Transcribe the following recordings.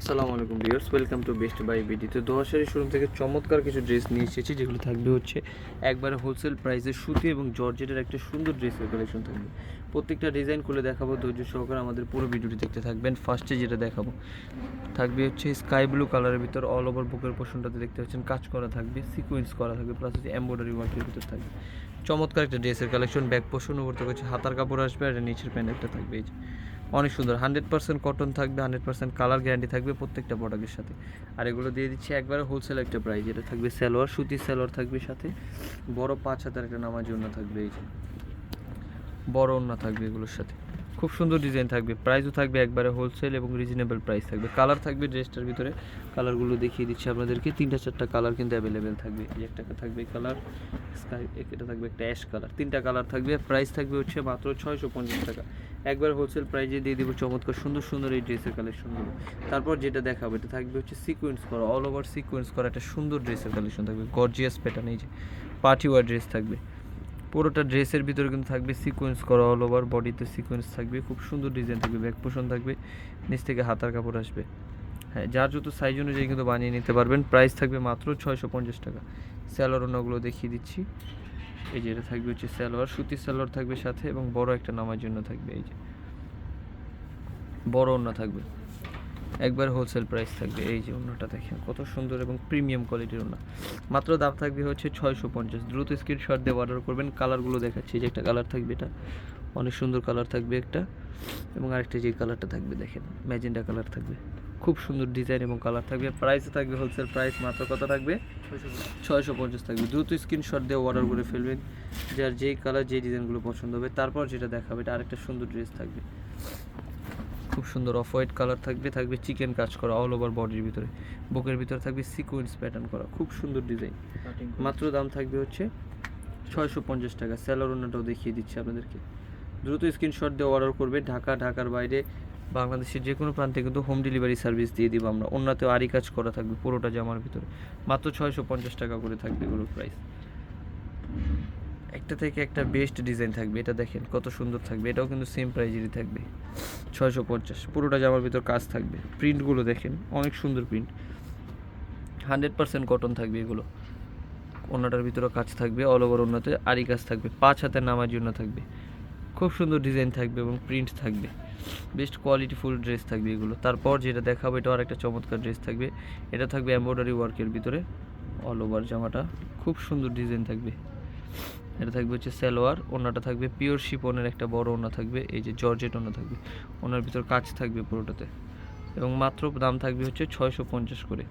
আসসালামু আলাইকুম viewers, welcome to best buy BD. তো দোয়াশারি শোরুম থেকে চমৎকার কিছু ড্রেস নিয়ে এসেছি, যেগুলো থাকবে হচ্ছে একবারে হোলসেল প্রাইসে সুতি এবং জর্জেটের একটা সুন্দর ড্রেসের কালেকশন থাকবে। প্রত্যেকটা ডিজাইন খুলে দেখাবো, ধৈর্য সহকারে আমাদের পুরো ভিডিওটি দেখতে থাকবেন। ফার্স্টে যেটা দেখাবো, থাকবে হচ্ছে স্কাই ব্লু কালারের ভিতর অল ওভার বুকের পোর্শনটাতে দেখতে পাচ্ছেন কাজ করা থাকবে সিকোয়েন্স করা থাকবে প্লাস হচ্ছে এমব্রয়ডারি ওয়ার্কের ভিতর থাকবে। চমৎকার একটা ড্রেসের কালেকশন ব্যাক পোর্শন উপর থেকে হচ্ছে হাতার কাপড় আসবে আর নিচের প্যান্ট একটা থাকবে, এই যে। অনেক সুন্দর হান্ড্রেড পার্সেন্ট কটন থাকবে হান্ড্রেড পার্সেন্ট কালার গ্যারান্টি থাকবে। প্রত্যেকটা প্রোডাক্টের সাথে। আর এগুলো দিয়ে দিচ্ছি একবারে হোলসেল একটা প্রাইস এটা থাকবে সালোয়ার সুতি সালোয়ার থাকবে সাথে। বড় পাঁচ হাজার একটা নামাজ জন্য থাকবে এই যে। বড় ওন্না থাকবে এগুলোর সাথে। খুব সুন্দর ডিজাইন থাকবে। প্রাইসও থাকবে একবারে হোলসেল এবং রিজনেবল প্রাইস থাকবে। কালার থাকবে ড্রেসটার ভিতরে। কালারগুলো দেখিয়ে দিচ্ছি আপনাদেরকে। তিনটা চারটা কালার কিন্তু অ্যাভেলেবেল থাকবে। একটা থাকবে কালার স্কাই এটা থাকবে একটা অ্যাশ কালার তিনটা কালার থাকবে। প্রাইস থাকবে হচ্ছে মাত্র ছয়শো পঞ্চাশ টাকা। একবার হোলসেল প্রাইজে দিয়ে দেবো। চমৎকার, সুন্দর সুন্দর এই ড্রেসের কালেকশনগুলো তারপর যেটা দেখাবো, এটা থাকবে হচ্ছে সিকোয়েন্স করা। অল ওভার সিকোয়েন্স করা একটা সুন্দর ড্রেসের কালেকশন থাকবে। গর্জিয়াস প্যাটার্ন এই যে পার্টি ওয়ার ড্রেস থাকবে। পুরোটা ড্রেসের ভিতরে কিন্তু থাকবে সিকোয়েন্স করা অল ওভার বডিতে সিকোয়েন্স থাকবে, খুব সুন্দর ডিজাইন থাকবে ব্যাক পোষণ থাকবে, নিচ থেকে হাতার কাপড় আসবে। হ্যাঁ যার যত সাইজ অনুযায়ী কিন্তু বানিয়ে নিতে পারবেন প্রাইস থাকবে মাত্র ছয়শো পঞ্চাশ টাকা। স্যালোয়ার ওনাগুলো দেখিয়ে দিচ্ছি। এই যে এটা থাকবে হচ্ছে স্যালোয়ার সুতির স্যালোয়ার থাকবে সাথে এবং বড় একটা নামার জন্য থাকবে এই যে। বড় ওড়না থাকবে। একবার হোলসেল প্রাইস থাকবে। এই যে ওড়নাটা দেখেন, কত সুন্দর এবং প্রিমিয়াম কোয়ালিটির ওড়না মাত্র দাম থাকবে হচ্ছে ছয়শো পঞ্চাশ। দ্রুত স্ক্রিনশট দিয়ে অর্ডার করবেন। কালারগুলো দেখাচ্ছি, যে একটা কালার থাকবে এটা। অনেক সুন্দর কালার থাকবে একটা। এবং আরেকটা যে কালারটা থাকবে, দেখেন ম্যাজেন্ডা কালার থাকবে। খুব সুন্দর ডিজাইন এবং কালার থাকবে। প্রাইসও থাকবে হোলসেল প্রাইস মাত্র কত থাকবে? ছয়শো পঞ্চাশ থাকবে। দ্রুত স্ক্রিনশট দিয়ে অর্ডার করে ফেলবেন। যার যেই কালার যেই ডিজাইনগুলো পছন্দ হবে, তারপর যেটা দেখাবে, এটা আরেকটা সুন্দর ড্রেস থাকবে। খুব সুন্দর অফ হোয়াইট কালার থাকবে থাকবে চিকেন কাজ করা অল ওভার বডির ভিতরে। বুকের ভিতরে থাকবে সিকোয়েন্স প্যাটার্ন করা খুব সুন্দর ডিজাইন মাত্র দাম থাকবে হচ্ছে ছয়শো পঞ্চাশ টাকা। স্যালার ওনাটাও দেখিয়ে দিচ্ছি আপনাদেরকে। দ্রুত স্ক্রিনশট দিয়ে অর্ডার করবে। ঢাকা ঢাকার বাইরে বাংলাদেশের যে কোনো প্রান্তে কিন্তু হোম ডেলিভারি সার্ভিস দিয়ে দিব আমরা। অন্যতেও আরই কাজ করা থাকবে পুরোটা জামার ভিতরে। মাত্র ছয়শো পঞ্চাশ টাকা করে থাকবে এগুলোর প্রাইস একটা থেকে একটা বেস্ট ডিজাইন থাকবে, এটা দেখেন কত সুন্দর থাকবে, এটাও কিন্তু সেম প্রাইজেরই থাকবে, ছয়শো পঞ্চাশ। পুরোটা জামার ভিতর কাজ থাকবে প্রিন্টগুলো দেখেন অনেক সুন্দর প্রিন্ট হান্ড্রেড পার্সেন্ট কটন থাকবে এগুলো। ওনাটার ভিতরে কাজ থাকবে অল ওভার ওনাতে আরি কাজ থাকবে, পাঁচ হাতের নামার জন্য থাকবে। খুব সুন্দর ডিজাইন থাকবে এবং প্রিন্ট থাকবে। বেস্ট কোয়ালিটি ফুল ড্রেস থাকবে এগুলো। তারপর যেটা দেখাবো, এটাও আরেকটা চমৎকার ড্রেস থাকবে। এটা থাকবে এমব্রয়ডারি ওয়ার্কের ভিতরে অল ওভার জামাটা। খুব সুন্দর ডিজাইন থাকবে। এটা থাকবে হচ্ছে সালোয়ার ওনাটা থাকবে পিওর শিপনের একটা বড় ওনা থাকবে, এই যে জর্জেট ওনা থাকবে। ওনার ভিতর কাজ থাকবে পুরোটাতে। এবং মাত্র দাম থাকবে হচ্ছে ছয়শো পঞ্চাশ করে।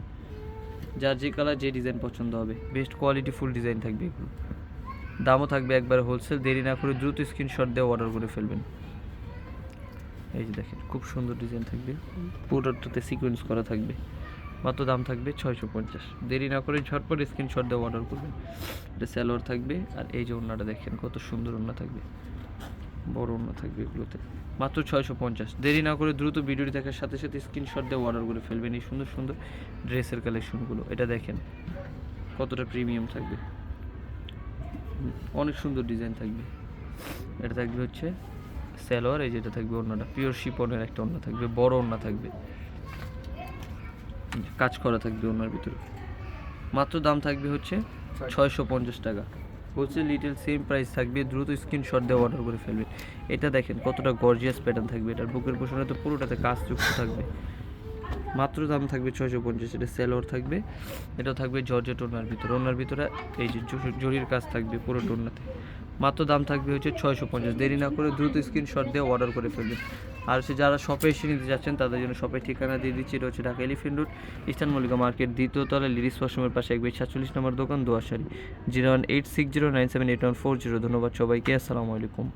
যার যে কালার যে ডিজাইন পছন্দ হবে। বেস্ট কোয়ালিটি ফুল ডিজাইন থাকবে এগুলো। দামও থাকবে একবার হোলসেল দেরি না করে দ্রুত স্ক্রিনশট দিয়ে অর্ডার করে ফেলবেন। এই যে দেখেন, খুব সুন্দর ডিজাইন থাকবে। পুরোটাতে সিকোয়েন্স করা থাকবে। মাত্র দাম থাকবে ছয়শো পঞ্চাশ। দেরি না করে ঝটপট স্ক্রিনশট দিয়ে অর্ডার করবেন। এটা স্যালোয়ার থাকবে আর এই যে ওড়নাটা দেখেন, কত সুন্দর ওড়না থাকবে। বড় ওড়না থাকবে এগুলোতে। মাত্র ছয়শো পঞ্চাশ। দেরি না করে দ্রুত ভিডিওটি দেখার সাথে সাথে স্ক্রিনশট দিয়ে অর্ডার করে ফেলবেন এই সুন্দর সুন্দর ড্রেসের কালেকশনগুলো এটা দেখেন, কতটা প্রিমিয়াম থাকবে। অনেক সুন্দর ডিজাইন থাকবে। এটা থাকবে হচ্ছে স্যালোয়ার এই যেটা থাকবে ওড়নাটা। পিওর শিপনের একটা ওড়না থাকবে, বড় ওড়না থাকবে। কাজ করা থাকবে ওনার ভিতরে। মাত্র দাম থাকবে হচ্ছে ছয়শো পঞ্চাশ টাকা। হচ্ছে লিটেল সেম প্রাইস থাকবে দ্রুত স্ক্রিনশট দিয়ে অর্ডার করে ফেলবে। এটা দেখেন কতটা গর্জিয়াস প্যাটার্ন থাকবে এটার বুকের পোষণে তো পুরোটাতে কাজ যুক্ত থাকবে। মাত্র দাম থাকবে ছয়শো পঞ্চাশ এটা সেলোয়ার থাকবে এটা থাকবে জর্জেট ওনার ভিতরে। ওনার ভিতরে এই যে জরি- জরির কাজ থাকবে পুরো টোনাতে। মাত্র দাম থাকবে হচ্ছে ছয়শো পঞ্চাশ। দেরি না করে দ্রুত স্ক্রিনশট দিয়ে অর্ডার করে ফেলবেন। আর হচ্ছে যারা শপে এসে নিতে যাচ্ছেন, তাদের জন্য শপের ঠিকানা দিয়ে দিচ্ছি, এটা হচ্ছে Dhaka elephant road eastern Mallika market, দ্বিতীয় তলায় লিরিস ওয়াশরুমের পাশে একবার সাতচল্লিশ নম্বর দোকান দোয়াশারি zero one eight six zero nine seven eight one four zero. ধন্যবাদ সবাইকে, আসসালামু আলাইকুম।